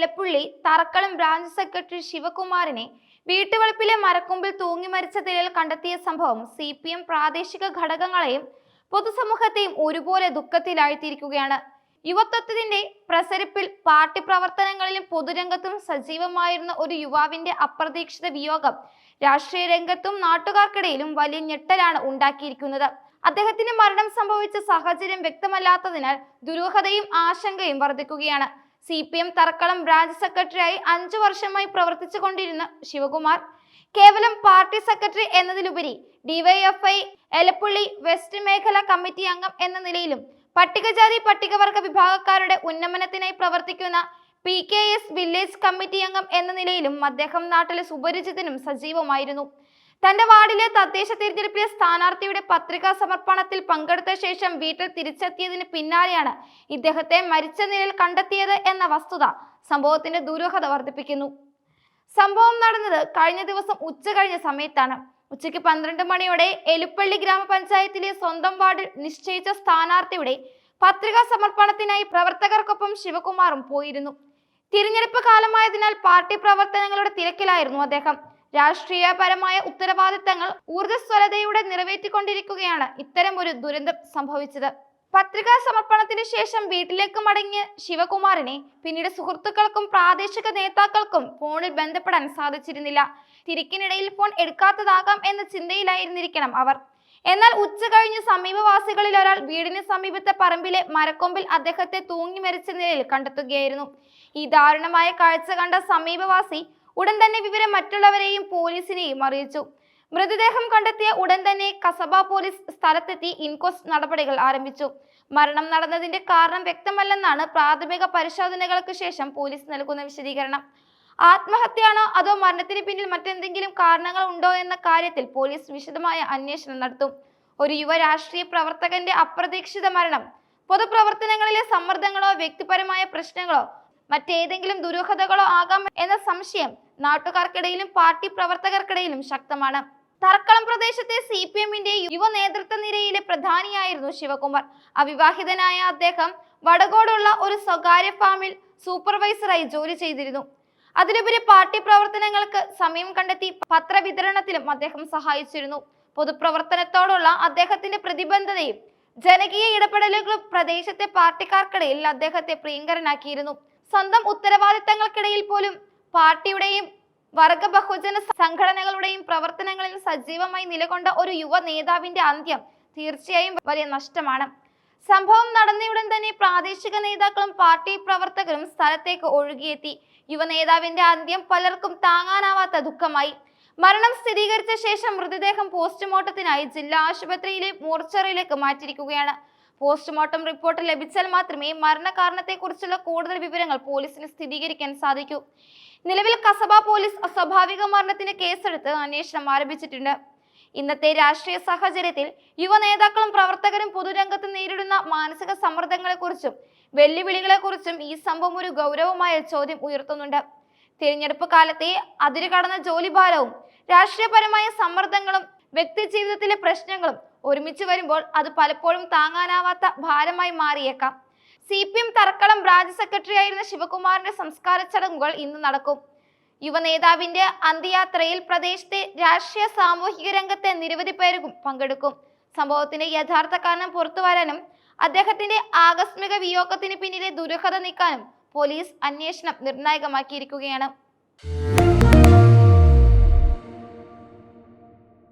Elappully Tharakkalam branch secretary ശിവകുമാറിനെ വീട്ടുവളപ്പിലെ മരക്കൊമ്പിൽ തൂങ്ങി മരിച്ച നിലയിൽ കണ്ടെത്തിയ സംഭവം സി പി എം പ്രാദേശിക ഘടകങ്ങളെയും പൊതുസമൂഹത്തെയും ഒരുപോലെ ദുഃഖത്തിലാഴ്ത്തിയിരിക്കുകയാണ്. യുവത്വത്തിന്റെ പ്രസരിപ്പിൽ പാർട്ടി പ്രവർത്തനങ്ങളിലും പൊതുരംഗത്തും സജീവമായിരുന്ന ഒരു യുവാവിന്റെ അപ്രതീക്ഷിത വിയോഗം രാഷ്ട്രീയ രംഗത്തും നാട്ടുകാർക്കിടയിലും വലിയ ഞെട്ടലാണ് ഉണ്ടാക്കിയിരിക്കുന്നത്. അദ്ദേഹത്തിന്റെ മരണം സംഭവിച്ച സാഹചര്യം വ്യക്തമല്ലാത്തതിനാൽ ദുരൂഹതയും ആശങ്കയും വർദ്ധിക്കുകയാണ്. C P M Tharakkalam branch സെക്രട്ടറിയായി അഞ്ചു വർഷമായി പ്രവർത്തിച്ചു കൊണ്ടിരുന്ന ശിവകുമാർ കേവലം പാർട്ടി സെക്രട്ടറി എന്നതിലുപരി ഡിവൈഎഫ്ഐ എലപ്പുള്ളി വെസ്റ്റ് മേഖല കമ്മിറ്റി അംഗം എന്ന നിലയിലും പട്ടികജാതി പട്ടികവർഗ വിഭാഗക്കാരുടെ ഉന്നമനത്തിനായി പ്രവർത്തിക്കുന്ന P K S village committee അംഗം എന്ന നിലയിലും അദ്ദേഹം നാട്ടിലെ സുപരിചിതനും സജീവമായിരുന്നു. തന്റെ വാർഡിലെ തദ്ദേശ തിരഞ്ഞെടുപ്പിലെ സ്ഥാനാർത്ഥിയുടെ പത്രികാ സമർപ്പണത്തിൽ പങ്കെടുത്ത ശേഷം വീട്ടിൽ തിരിച്ചെത്തിയതിന് പിന്നാലെയാണ് ഇദ്ദേഹത്തെ മരിച്ച നിലയിൽ കണ്ടെത്തിയത് എന്ന വസ്തുത സംഭവത്തിന്റെ ദുരൂഹത വർദ്ധിപ്പിക്കുന്നു. സംഭവം നടന്നത് കഴിഞ്ഞ ദിവസം ഉച്ച കഴിഞ്ഞ സമയത്താണ്. ഉച്ചയ്ക്ക് പന്ത്രണ്ട് മണിയോടെ എലുപ്പള്ളി ഗ്രാമപഞ്ചായത്തിലെ സ്വന്തം വാർഡിൽ നിശ്ചയിച്ച സ്ഥാനാർത്ഥിയുടെ പത്രികാ സമർപ്പണത്തിനായി പ്രവർത്തകർക്കൊപ്പം ശിവകുമാറും പോയിരുന്നു. തിരഞ്ഞെടുപ്പ് കാലമായതിനാൽ പാർട്ടി പ്രവർത്തനങ്ങളുടെ തിരക്കിലായിരുന്നു അദ്ദേഹം. രാഷ്ട്രീയപരമായ ഉത്തരവാദിത്തങ്ങൾ ഊർജസ്വലതയുടെ നിറവേറ്റിക്കൊണ്ടിരിക്കുകയാണ് ഇത്തരം ഒരു ദുരന്തം സംഭവിച്ചത്. പത്രികാ സമർപ്പണത്തിന് ശേഷം വീട്ടിലേക്ക് മടങ്ങിയ ശിവകുമാറിനെ പിന്നീട് സുഹൃത്തുക്കൾക്കും പ്രാദേശിക നേതാക്കൾക്കും ഫോണിൽ ബന്ധപ്പെടാൻ സാധിച്ചിരുന്നില്ല. തിരക്കിനിടയിൽ ഫോൺ എടുക്കാത്തതാകാം എന്ന ചിന്തയിലായിരുന്നിരിക്കണം അവർ. എന്നാൽ ഉച്ച കഴിഞ്ഞ് സമീപവാസികളിൽ ഒരാൾ വീടിന് സമീപത്തെ പറമ്പിലെ മരക്കൊമ്പിൽ അദ്ദേഹത്തെ തൂങ്ങി മരിച്ച നിലയിൽ കണ്ടെത്തുകയായിരുന്നു. ഈ ദാരുണമായ കാഴ്ച കണ്ട സമീപവാസി ഉടൻ തന്നെ വിവരം മറ്റുള്ളവരെയും പോലീസിനെയും അറിയിച്ചു. മൃതദേഹം കണ്ടെത്തിയ ഉടൻ തന്നെ കസബ പോലീസ് സ്ഥലത്തെത്തി ഇൻക്വസ്റ്റ് നടപടികൾ ആരംഭിച്ചു. മരണം നടന്നതിന്റെ കാരണം വ്യക്തമല്ലെന്നാണ് പ്രാഥമിക പരിശോധനകൾക്ക് ശേഷം പോലീസ് നൽകുന്ന വിശദീകരണം. ആത്മഹത്യയാണോ അതോ മരണത്തിന് പിന്നിൽ മറ്റെന്തെങ്കിലും കാരണങ്ങൾ ഉണ്ടോ എന്ന കാര്യത്തിൽ പോലീസ് വിശദമായ അന്വേഷണം നടത്തും. ഒരു യുവ രാഷ്ട്രീയ പ്രവർത്തകന്റെ അപ്രതീക്ഷിത മരണം പൊതുപ്രവർത്തനങ്ങളിലെ സമ്മർദ്ദങ്ങളോ വ്യക്തിപരമായ പ്രശ്നങ്ങളോ മറ്റേതെങ്കിലും ദുരൂഹതകളോ ആകാം എന്ന സംശയം നാട്ടുകാർക്കിടയിലും പാർട്ടി പ്രവർത്തകർക്കിടയിലും ശക്തമാണ്. തർക്കളം പ്രദേശത്തെ സി പി എമ്മിന്റെ യുവ നേതൃത്വ നിരയിലെ പ്രധാനിയായിരുന്നു ശിവകുമാർ. അവിവാഹിതനായ അദ്ദേഹം വടകോടുള്ള ഒരു സ്വകാര്യ ഫാമിൽ സൂപ്പർവൈസറായി ജോലി ചെയ്തിരുന്നു. അതിലുപരി പാർട്ടി പ്രവർത്തനങ്ങൾക്ക് സമയം കണ്ടെത്തി പത്രവിതരണത്തിലും അദ്ദേഹം സഹായിച്ചിരുന്നു. പൊതുപ്രവർത്തനത്തോടുള്ള അദ്ദേഹത്തിന്റെ പ്രതിബദ്ധതയും ജനകീയ ഇടപെടലുകളും പ്രദേശത്തെ പാർട്ടിക്കാർക്കിടയിൽ അദ്ദേഹത്തെ പ്രിയങ്കരനാക്കിയിരുന്നു. സ്വന്തം ഉത്തരവാദിത്തങ്ങൾക്കിടയിൽ പോലും പാർട്ടിയുടെയും വർഗ ബഹുജന സംഘടനകളുടെയും പ്രവർത്തനങ്ങളിൽ സജീവമായി നിലകൊണ്ട ഒരു യുവ നേതാവിന്റെ അന്ത്യം തീർച്ചയായും വലിയ നഷ്ടമാണ്. സംഭവം നടന്നയുടൻ തന്നെ പ്രാദേശിക നേതാക്കളും പാർട്ടി പ്രവർത്തകരും സ്ഥലത്തേക്ക് ഒഴുകിയെത്തി. യുവ നേതാവിന്റെ അന്ത്യം പലർക്കും താങ്ങാനാവാത്ത ദുഃഖമായി. മരണം സ്ഥിരീകരിച്ച ശേഷം മൃതദേഹം പോസ്റ്റ്മോർട്ടത്തിനായി ജില്ലാ ആശുപത്രിയിലെ മോർച്ചറിയിലേക്ക് മാറ്റിയിരിക്കുകയാണ്. പോസ്റ്റ്മോർട്ടം റിപ്പോർട്ട് ലഭിച്ചാൽ മാത്രമേ മരണകാരണത്തെക്കുറിച്ചുള്ള കൂടുതൽ വിവരങ്ങൾ പോലീസിന് സ്ഥിരീകരിക്കാൻ സാധിക്കൂ. നിലവിൽ കസബ പോലീസ് അസ്വാഭാവിക മരണത്തിന് കേസെടുത്ത് അന്വേഷണം ആരംഭിച്ചിട്ടുണ്ട്. ഇന്നത്തെ രാഷ്ട്രീയ സാഹചര്യത്തിൽ യുവ നേതാക്കളും പ്രവർത്തകരും പൊതുരംഗത്ത് നേരിടുന്ന മാനസിക സമ്മർദ്ദങ്ങളെക്കുറിച്ചും വെല്ലുവിളികളെക്കുറിച്ചും ഈ സംഭവം ഒരു ഗൗരവമായ ചോദ്യം ഉയർത്തുന്നുണ്ട്. തിരഞ്ഞെടുപ്പ് കാലത്തെ അതിരുകടന്ന ജോലിഭാരവും രാഷ്ട്രീയപരമായ സമ്മർദ്ദങ്ങളും വ്യക്തി ജീവിതത്തിലെ പ്രശ്നങ്ങളും ഒരുമിച്ച് വരുമ്പോൾ അത് പലപ്പോഴും താങ്ങാനാവാത്ത ഭാരമായി മാറിയേക്കാം. C P M Tharakkalam branch secretary ആയിരുന്ന ശിവകുമാറിന്റെ സംസ്കാര ചടങ്ങുകൾ ഇന്ന് നടക്കും. യുവ നേതാവിന്റെ അന്ത്യയാത്രയിൽ പ്രദേശത്തെ രാഷ്ട്രീയ സാമൂഹിക രംഗത്തെ നിരവധി പേരും പങ്കെടുക്കും. സംഭവത്തിന്റെ യഥാർത്ഥ കാരണം പുറത്തു വരാനും അദ്ദേഹത്തിന്റെ ആകസ്മിക വിയോഗത്തിന് പിന്നിലെ ദുരൂഹത നീക്കാനും പോലീസ് അന്വേഷണം നിർണായകമാക്കിയിരിക്കുകയാണ്.